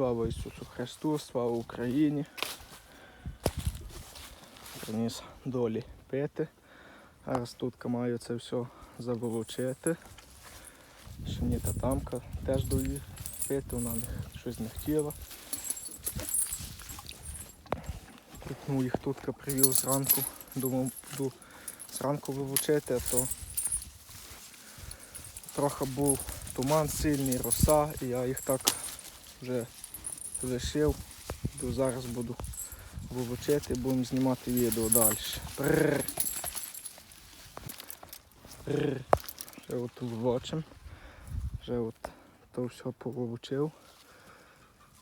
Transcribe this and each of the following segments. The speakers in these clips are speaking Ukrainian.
Слава Ісусу Христу, слава Україні. Приніс долі пити. Зараз тут маю це все заволочити. Шиніта тамка теж дої пити, вона щось не хотіла. Ну, їх тут привів зранку. Думав, буду зранку вилучити, а то трохи був туман сильний, роса, і я їх так вже лишив. Йду зараз буду вилучити будемо знімати відео далі. Прррр. Прррр. Вже от влочим. Вже от то все повилучив.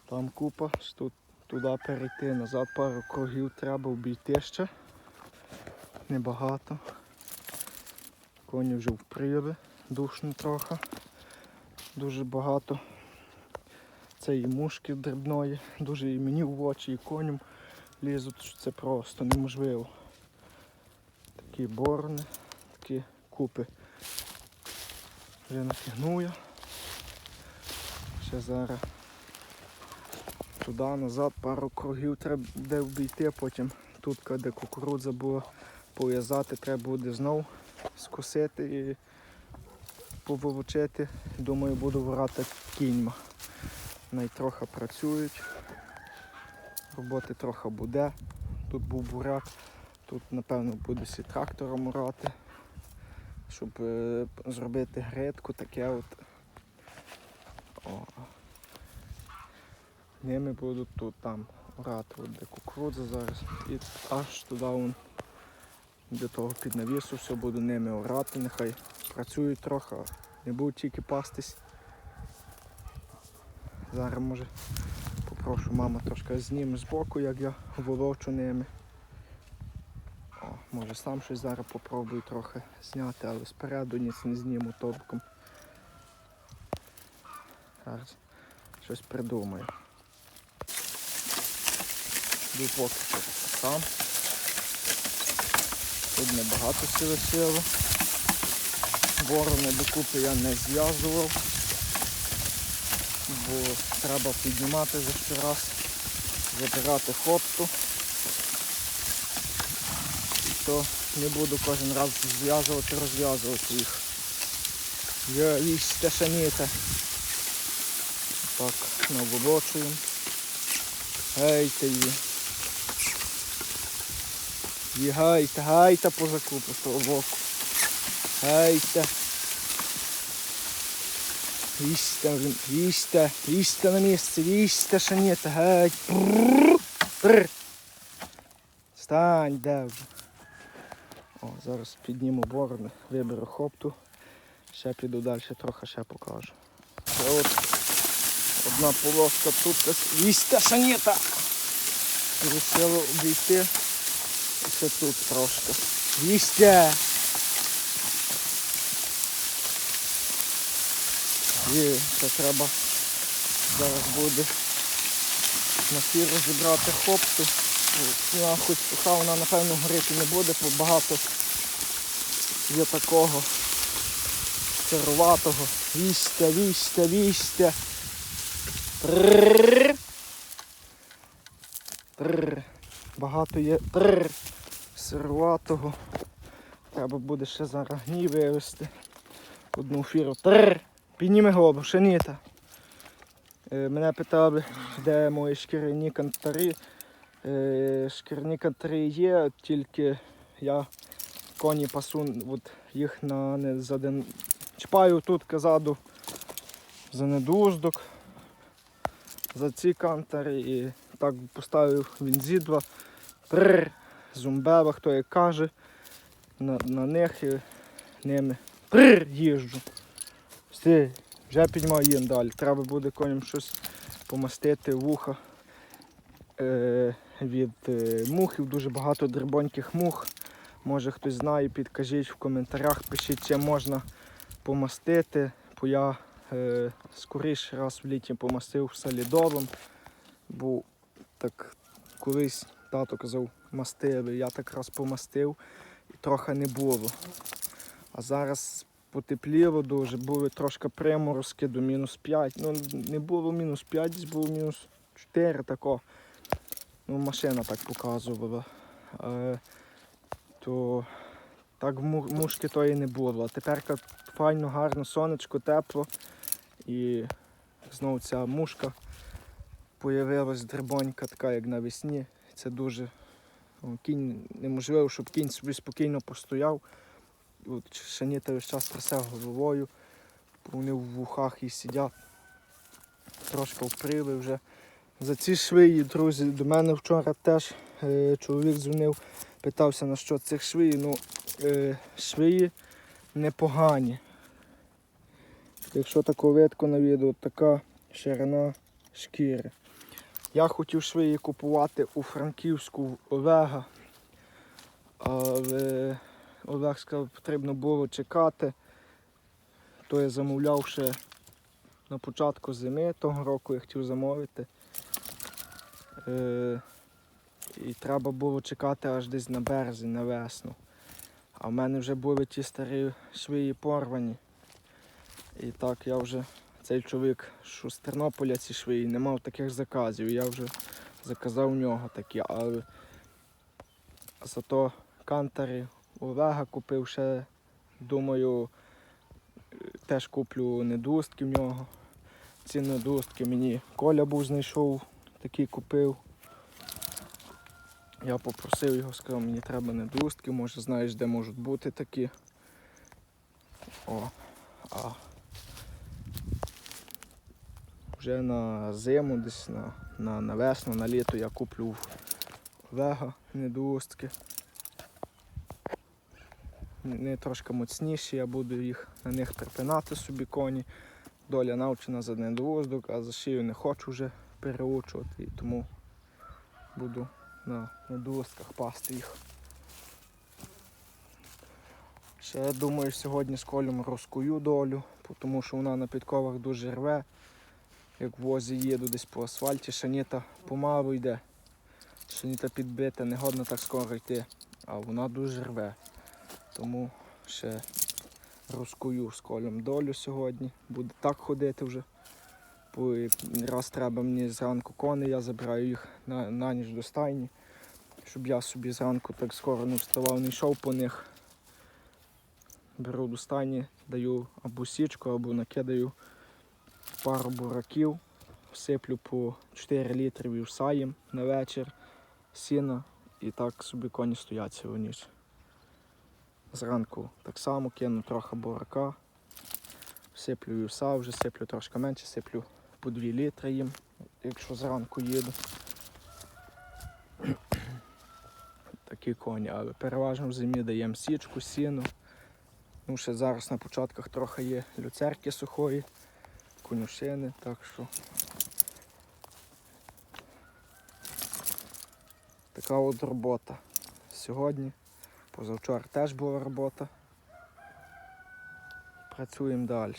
Там купа, тут туди перейти, назад пару кругів треба обійти ще. Небагато. Коні вже вприли, душно трохи. Дуже багато цієї мушки дрібної, дуже і мені в очі, і коням лізуть, що це просто неможливо. Такі борони, такі купи. Вже натягнув я. Ще зараз туди назад пару кругів треба буде обійти, потім тут, де кукурудза була, пов'язати, треба буде знов скосити і поволочити. Думаю, буду врати кіньма. Най трохи працюють. Роботи трохи буде. Тут був буряк, тут напевно буде сі трактором урати, щоб е, зробити грядку, таке от. О. Ними будуть тут там урати, от де кукурудза зараз. І аж туди вон, до того під навісу все буду ними орати, нехай працюють трохи, не будуть тільки пастись. Зараз може попрошу мама трошки зніме з боку, як я волочу ними. О, може сам щось зараз попробую трохи зняти, але спереду ніц не зніму тобком. Зараз щось придумаю. Йду поки сам. Тут небагато сили силу. Ворони докупи я не зв'язував бо треба піднімати за щораз, забирати хопту. То не буду кожен раз зв'язувати, розв'язувати їх. Є їсти шаніте. Так, наволочуємо. Гейте її. І гайте, гайте по закупу того боку. Гейте. Їсте, їсте, їсте на місці, їсте шаніта, геть. Стань, де вже. О, зараз підніму борони, виберу хопту. Ще піду далі, трохи ще покажу. От одна полоска тут. Їсте шаніта. Вирішили обійти. Ще тут трошки. Їсте! І це треба зараз буде на фіру зібрати хопту. Вона хоч суха, вона напевно горіти не буде, бо багато є такого сируватого. Вістя, вістя, вістя. Багато є сируватого. Треба буде ще зараз гній вивезти. Одну фіру. Трррр. Підніми голову, шаніта. Е, мене питали, де мої шкіряні кантари. Е, шкіряні кантари є, тільки я коні пасу, от їх на не за ден... чіпаю тут казаду за недуздок, за ці кантари і так поставив він зідва. Прррр, зумбева, хто як каже, на, на них і ними їжджу. Все, вже піднімаю їм далі. Треба буде коням щось помастити вуха е, від е, мухів. Дуже багато дрібоньких мух. Може хтось знає, підкажіть в коментарях, пишіть, чим можна помастити. Бо я е, скоріше раз в літі помастив солідовим, бо так колись тато казав мастили, я так раз помастив і трохи не було. А зараз потепліло дуже, були трошки приморозки до мінус 5. Ну, не було мінус 5, десь було мінус 4 тако. Ну, машина так показувала. Е, то так мушки тої не було. А тепер файно, гарно, сонечко, тепло. І знову ця мушка появилась дрибонька, така як навесні. Це дуже кінь неможливо, щоб кінь собі спокійно постояв. От Шаніта весь час трясе головою, вони в вухах і сидять. Трошки вприли вже. За ці швиї, друзі, до мене вчора теж е, чоловік дзвонив, питався на що цих швиї. Ну, е, швиї непогані. Якщо таку видку на відео, така ширина шкіри. Я хотів швиї купувати у Франківську в Олега, але Олег сказав, потрібно було чекати. То я замовляв ще на початку зими того року, я хотів замовити. Е, і треба було чекати аж десь на березень, на весну. А в мене вже були ті старі швії порвані. І так я вже, цей чоловік, що з Тернополя ці швії, не мав таких заказів. Я вже заказав у нього такі, але зато кантари Олега купив ще, думаю, теж куплю недустки в нього. Ці недустки мені Коля був знайшов, такий купив. Я попросив його, сказав, мені треба недустки, може знаєш, де можуть бути такі. О, а вже на зиму, десь на, на, на весну, на літо я куплю Олега недустки. Вони трошки моцніші, я буду їх на них припинати собі коні. Доля навчена за недоуздок, а за шию не хочу вже переучувати, і тому буду на недоуздках пасти їх. Ще я думаю, сьогодні з колем розкую долю, тому що вона на підковах дуже рве. Як в возі їду десь по асфальті, шаніта помалу йде. Шаніта підбита, не годно так скоро йти, а вона дуже рве. Тому ще розкую з колем долю сьогодні. Буде так ходити вже. Раз треба мені зранку коней, я забираю їх на, на ніч до стайні, щоб я собі зранку так скоро не вставав, не йшов по них. Беру до стайні, даю або січку, або накидаю пару бураків, всиплю по 4 літри вівса їм на вечір, сіна і так собі коні стоять цілу ніч. Зранку так само кину трохи бурака, сиплю вівса, вже сиплю трошки менше, сиплю по 2 літри їм, якщо зранку їду. Такі коні, але переважно в зимі даємо січку, сіну. Ну, ще зараз на початках трохи є люцерки сухої, конюшини, так що така от робота. Сьогодні, позавчора теж була робота. Працюємо далі.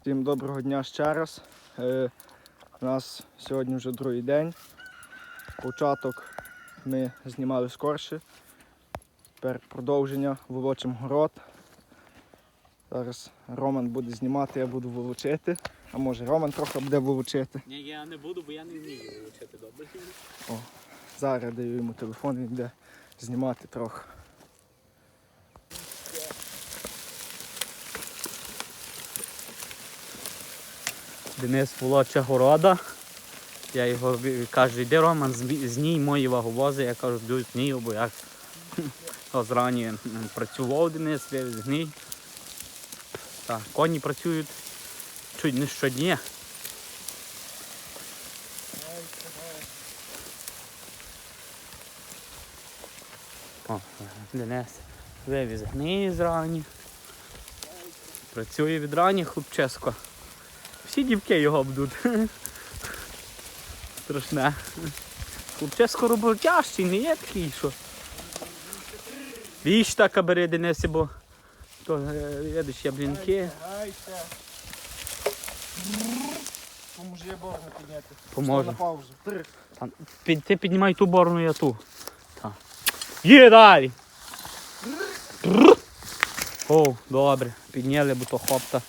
Всім доброго дня ще раз. Е, у нас сьогодні вже другий день. Початок ми знімали скорше. Тепер продовження волочим город. Зараз Роман буде знімати, я буду волочити. А може Роман трохи буде волочити. Ні, я не буду, бо я не вмію вчити добре. Зараз даю йому телефон, він буде знімати трохи. Денис волоче города. Я його кажу, йди Роман, зній мої ваговози. Я кажу, йду знію, бо я зрані працював Денис, зній. Так, коні працюють чуть не щодня. О, Денис вивіз гній зрані. Працює від рані хлопчесько. Всі дівки його будуть. Страшне. Хлопчесько роботящий, не є такий, що. Віч така бери Денисе, бо то е, видиш яблінки. Борну підняти. Поможе. На паузу. Три. Там, під, ти піднімай ту борну, я ту. Є далі. О, добре, підняли, бо то хопта.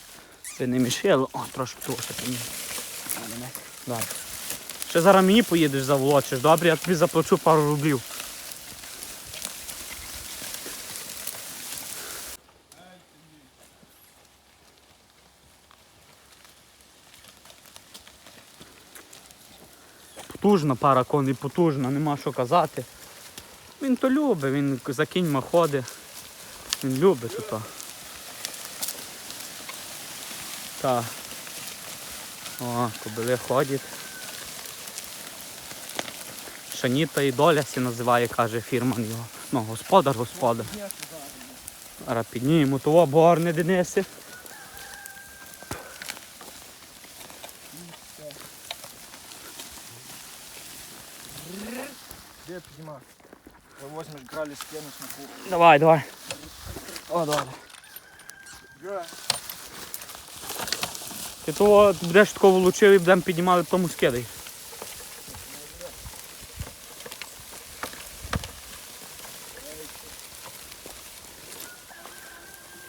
Ти не мішило. О, трошки ще підняли. Добре. Ще зараз мені поїдеш заволочиш, добре, я тобі заплачу пару рублів. Потужна пара коней, потужна, нема що казати. Він то любить, він за кіньма ходить. Він любить то. Так. О, кобили ходять. Шаніта і доля сі називає, каже фірман його. Ну, господар, господар. Зараз піднімемо того борне Дениси. Де піднімати? Возьмеш на кухню. Давай, давай. О, добре. Ти того будеш такого влучив і будемо піднімали тому скидай.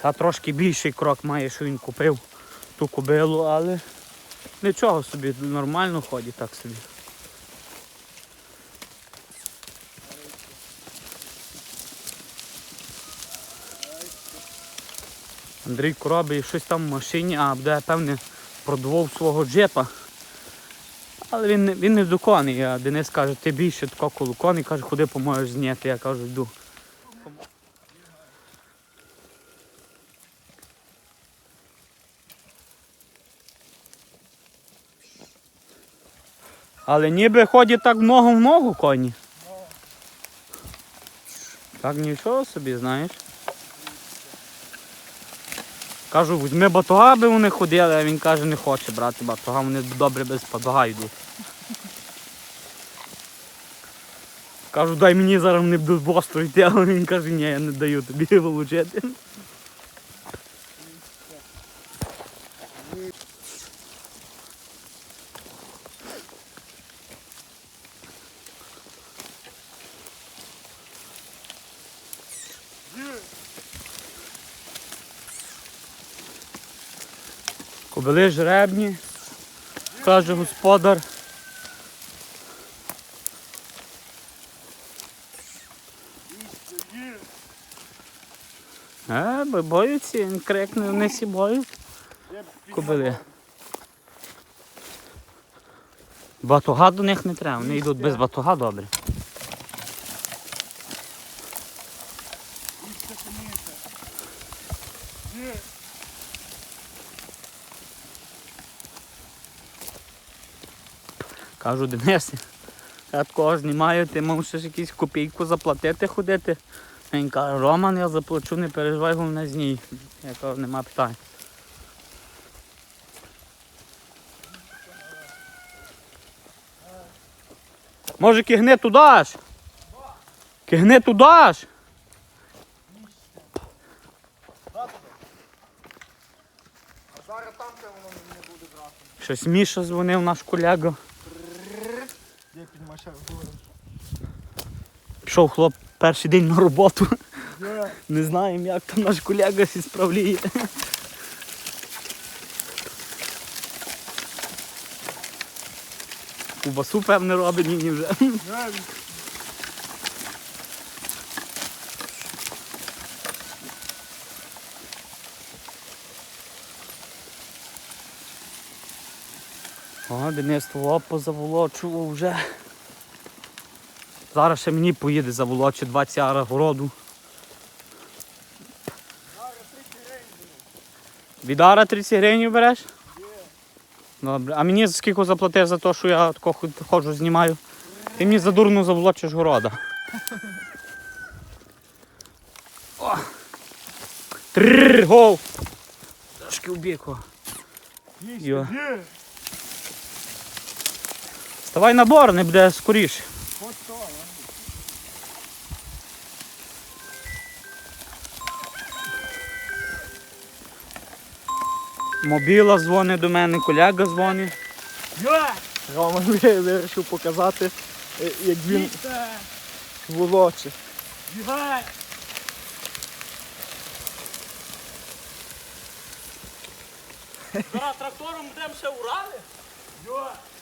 Та трошки більший крок має, що він купив ту кобилу, але нічого собі, нормально ходить так собі. Андрій робить щось там в машині, а буде, певне, продував свого джепа. Але він, він не до а Денис каже, ти більше тако коло коней, каже, куди поможеш зняти. Я кажу, йду. Але ніби ходять так ногу в ногу коні. Так нічого собі, знаєш. Кажу, візьми батога, аби вони ходили, а він каже, не хоче брати батога, вони добре без батога йдуть. Кажу, дай мені зараз вони будуть бостро йти, але він каже, ні, я не даю тобі вилучити. Кобили жребні, каже господар. Е, бо боються, він крикне, вони всі боють. Кобили. Батога до них не треба, вони йдуть без батога добре. Кажу, Денис, я такого знімаю, ти мусиш якусь копійку заплатити ходити. Він каже, Роман, я заплачу, не переживай, головне зній. Я кажу, нема питань. Може кигни туди аж? Кигни туди брати. Щось Міша дзвонив наш колега. Пішов хлоп перший день на роботу. Де? Не знаємо, як там наш колега сі справляє. Кубасу, певне, робить ні вже. Де О, Денис того позаволочував вже. Зараз ще мені поїде заволоче 20 ара городу. Відара 30 гривень береш? Добре. А мені скільки заплатив за те, що я тако ходжу, знімаю? Ти мені задурно заволочиш города. О! Трррр, гов! Трошки в біку. Йо. Де? Ставай на бор, не буде скоріше. Мобіла дзвонить до мене, колега дзвонить. Роман вирішив показати, е, як він волоче. Зараз трактором будемо ще урали?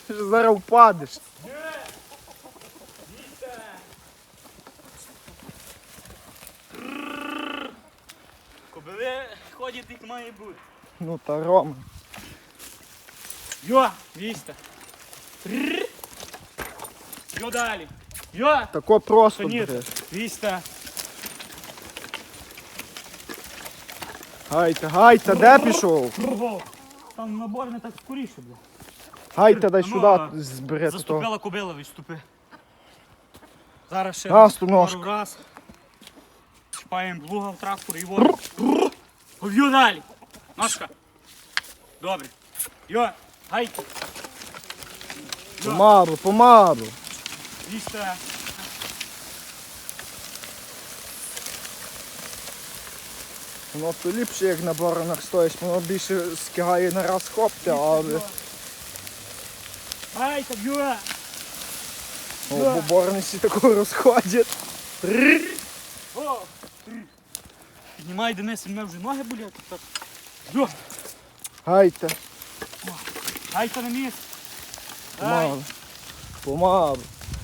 Зараз впадеш. Кобили ходять, як має бути. Ну та Рома. Йо, віста. Йо далі. Йо, Тако просто ні. береш. віста. Гайта, гайта, де пішов? Там набор не так скоріше, бля. Гайта, дай Ну, сюди збери то. Заступила кобила, відступи. Зараз ще пару раз. Чіпаємо плуга в трактор і воду. Пов'ю далі. Ножка. Добре. Йо, гайки. Йо, Помалу, помалу. Воно то ліпше, як на боронах стоїть, воно більше скигає на раз хопти, але Гайка, б'ю. о, бо борони всі тако розходять. О! Піднімай Денис, у мене вже ноги болять. Так. Йо, Гайта, гайка на місце. Ай, помалу. Помалу.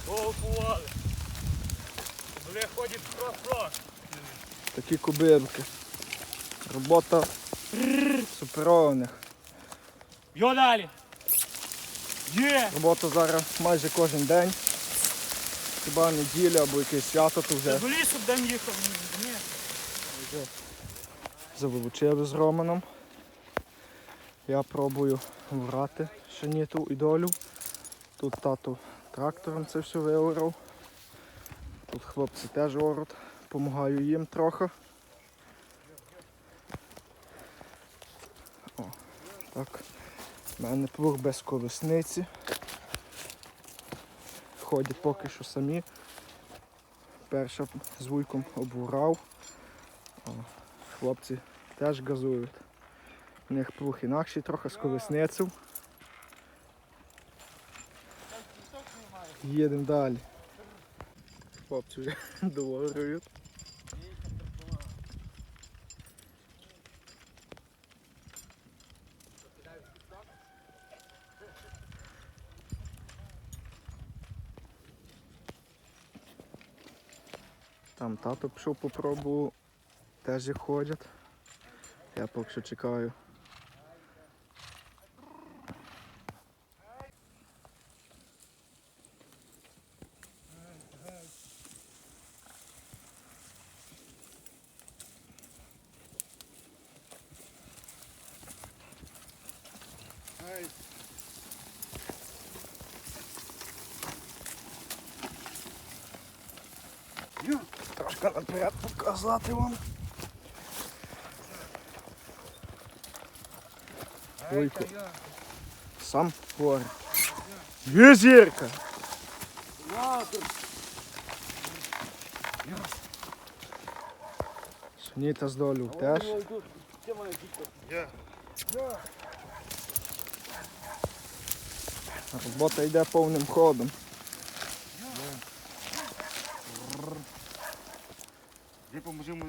о, повали. Бля, ходять крос-крос. Такі кубилки. Робота суперованих. Йо далі. Є. Робота зараз майже кожен день. Хіба неділя або якесь свято, то вже До лісу б день їхав. Ні. заволочили з Романом. Я пробую врати шаніту і долю. Тут тато трактором це все виорав. Тут хлопці теж оруть. Помагаю їм трохи. О, так. У мене плуг без колесниці. Ходять поки що самі. Перша з вуйком обурав. О, хлопці теж газують. У них плуг інакший, трохи з колесницю. Їдемо далі. Хлопці вже доворюють. Там тато пішов попробував, теж як ходять. Я поки що чекаю. Трошки наперед показати вам. Вуйку. Сам горе. Є зірка. Суніта з долю теж. Робота йде повним ходом. Де поможемо